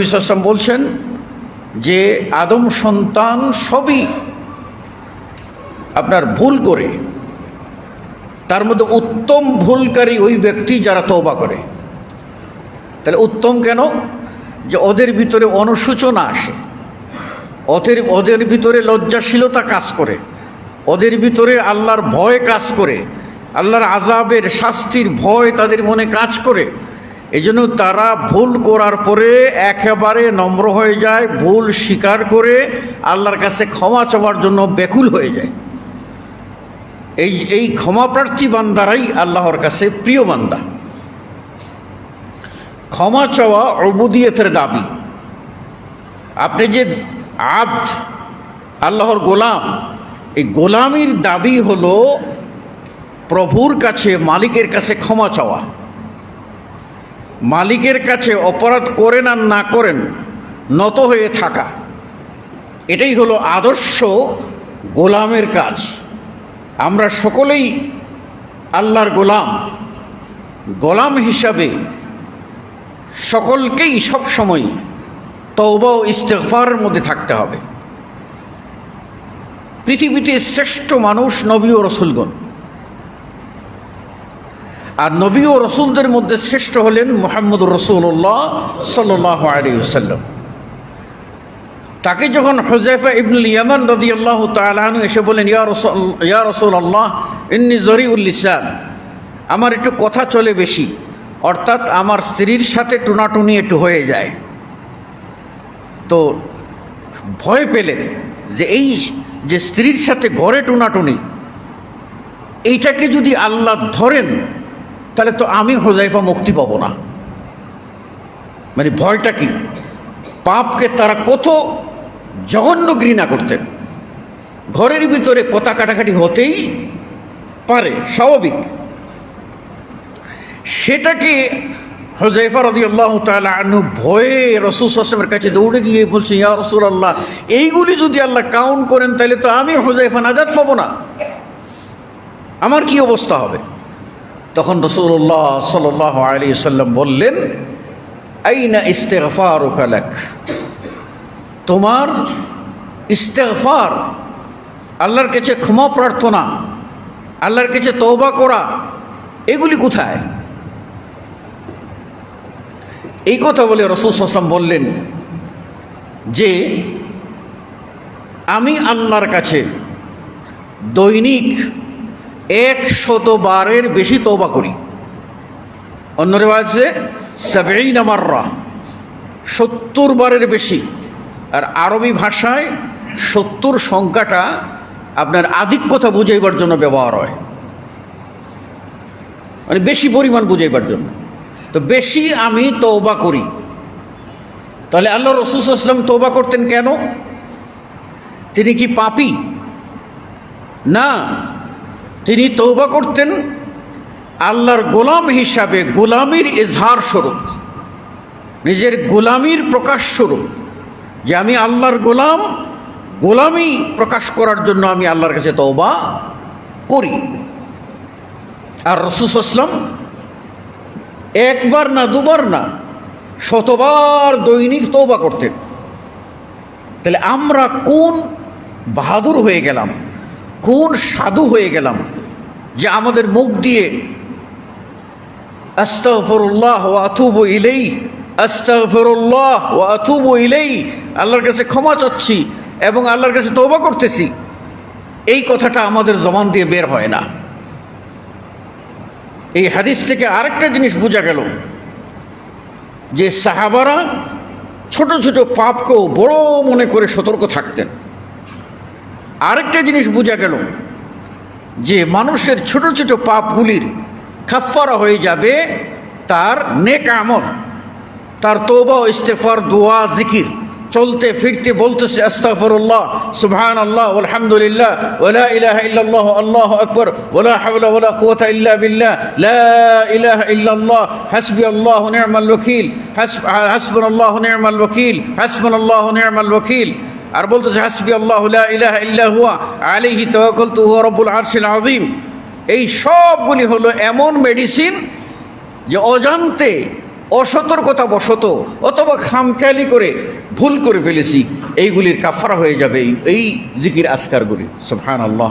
নবী বলছেন যে আদম সন্তান সবই আপনার ভুল করে। তার মধ্যে উত্তম ভুলকারী ওই ব্যক্তি যারা তওবা করে। তাহলে উত্তম কেন? যে ওদের ভিতরে অনুসূচনা আসে। ওদের ওদের ভিতরে লজ্জাশীলতা কাজ করে। ওদের ভিতরে আল্লাহর ভয় কাজ করে। আল্লাহর আজাবের শাস্তির ভয় তাদের মনে কাজ করে। এই জন্য তারা ভুল করার পরে একেবারে নম্র হয়ে যায়, ভুল স্বীকার করে আল্লাহর কাছে ক্ষমা চাওয়ার জন্য ব্যাকুল হয়ে যায়। এই এই ক্ষমাপ্রার্থী বান্দারাই আল্লাহর কাছে প্রিয় বান্দা। ক্ষমা চাওয়া অবুদিয়তের দাবি। আপনি যে আদ আল্লাহর গোলাম, এই গোলামির দাবি হলো প্রভুর কাছে, মালিকের কাছে ক্ষমা চাওয়া। মালিকের কাছে অপরাধ করেন আর না করেন, নত হয়ে থাকা। এটাই হলো আদর্শ গোলামের কাজ। আমরা সকলেই আল্লাহর গোলাম। গোলাম হিসাবে সকলকেই সবসময় তওবা ও ইস্তেগফারের মধ্যে থাকতে হবে। পৃথিবীতে শ্রেষ্ঠ মানুষ নবী ও রসুলগণ। আর নবী ও রসুলদের মধ্যে শ্রেষ্ঠ হলেন মোহাম্মদ রসুল্লাহ সাল্লাহ আলিয়াল্লাম তাকে যখন হজেফা ইবনুল ইয়ামান রদি আল্লাহ তালু এসে বলেন, ইয়া রসুল ইয়া রসুল আল্লাহ ইন্নি জরিউল ইসলাম আমার একটু কথা চলে বেশি, অর্থাৎ আমার স্ত্রীর সাথে টুনাটুনি একটু হয়ে যায়। তো ভয় পেলেন যে এই যে স্ত্রীর সাথে ঘরে টুনাটুনি, এইটাকে যদি আল্লাহ ধরেন তাহলে তো আমি হোজাইফা মুক্তি পাবো না। মানে ভয়টা কি? পাপকে তারা কত জঘন্য ঘৃণা করতেন। ঘরের ভিতরে কথা কাটাকাটি হতেই পারে, স্বাভাবিক। সেটাকে হজাইফা রদি আল্লাহ তালু ভয়ে রসুল আসলামের কাছে দৌড়ে গিয়ে বলছে, ইয়া রসুল আল্লাহ এইগুলি যদি আল্লাহ কাউন্ট করেন, তাহলে তো আমি হজাইফা নাজাদ পাবো না। আমার কি অবস্থা হবে? তখন রসুল্লাহ সাল আলী সাল্লাম বললেন, আইনা ইস্তেগফার কালাক তোমার ইস্তেগফার, আল্লাহর কাছে ক্ষমা প্রার্থনা, আল্লাহর কাছে তওবা করা, এগুলি কোথায়? এই কথা বলে রসুল আসলাম বললেন যে, আমি আল্লাহর কাছে দৈনিক এক শতবারের বেশি তৌবা করি। অন্য রেওয়াজে সাবেইন আমাররা সত্তর বারের বেশি। আর আরবি ভাষায় সত্তর সংখ্যাটা আপনার আধিক্যতা বুঝাইবার জন্য ব্যবহার হয়। মানে বেশি পরিমাণ বুঝাইবার জন্য। তো বেশি আমি তৌবা করি। তাহলে আল্লাহ রসুল আসলাম তৌবা করতেন কেন? তিনি কি পাপি? না। তিনি তৌবা করতেন। আল্লাহর গোলাম হিসাবে গোলামির এজহার স্বরূপ, নিজের গোলামির প্রকাশ স্বরূপ, যে আমি আল্লাহর গোলাম, গোলামি প্রকাশ করার জন্য আমি আল্লাহর কাছে তৌবা করি। আর রসুস আসলাম একবার না দুবার না শতবার দৈনিক তৌবা করতেন। তাহলে আমরা কোন বাহাদুর হয়ে গেলাম? কোন সাধু হয়ে গেলাম যে আমাদের মুখ দিয়ে আস্তাগফিরুল্লাহ ওয়া আতুবু ইলেই আস্তাগফিরুল্লাহ ওয়া আতুবু ইলেই আল্লাহর কাছে ক্ষমা চাচ্ছি এবং আল্লাহর কাছে তওবা করতেছি, এই কথাটা আমাদের জবান দিয়ে বের হয় না। এই হাদিস থেকে আরেকটা জিনিস বোঝা গেল যে সাহাবারা ছোট ছোট পাপকেও বড় মনে করে সতর্ক থাকতেন। আরেকটা জিনিস বোঝা গেল যে মানুষের ছোট ছোট পাপগুলির খাফারা হয়ে যাবে তার নেক আমল, তার তোবা ইস্তেফার দোয়া, জিকির, চলতে ফিরতে বলতেছে, আস্তাগফিরুল্লাহ সুবহান আল্লাহ আলহামদুলিল্লাহ ওলা ইলাহা ইল্লাল্লাহ, আল্লাহু আকবার ওলা হাওলা ওলা কুওয়াতা ইল্লা বিল্লাহ, লা ইলাহা ইল্লাল্লাহ, হাসবি আল্লাহু নি'মাল ওয়াকিল হাসবুনাল্লাহু নি'মাল ওয়াকিল হাসবুনাল্লাহু নি'মাল ওয়াকিল আর বলতেছে হাসবি আল্লাহ ইলাহা আলিহি হুয়া, আলাইহি তাওয়াক্কালতু হুয়া রাব্বুল আরশিল আজিম এই সবগুলি হলো এমন মেডিসিন যে অজান্তে অসতর্কতা বশত অথবা খামখেয়ালি করে ভুল করে ফেলেছি, এইগুলির কাফারা হয়ে যাবে এই- এই জিকির আসকারগুলি সফান আল্লাহ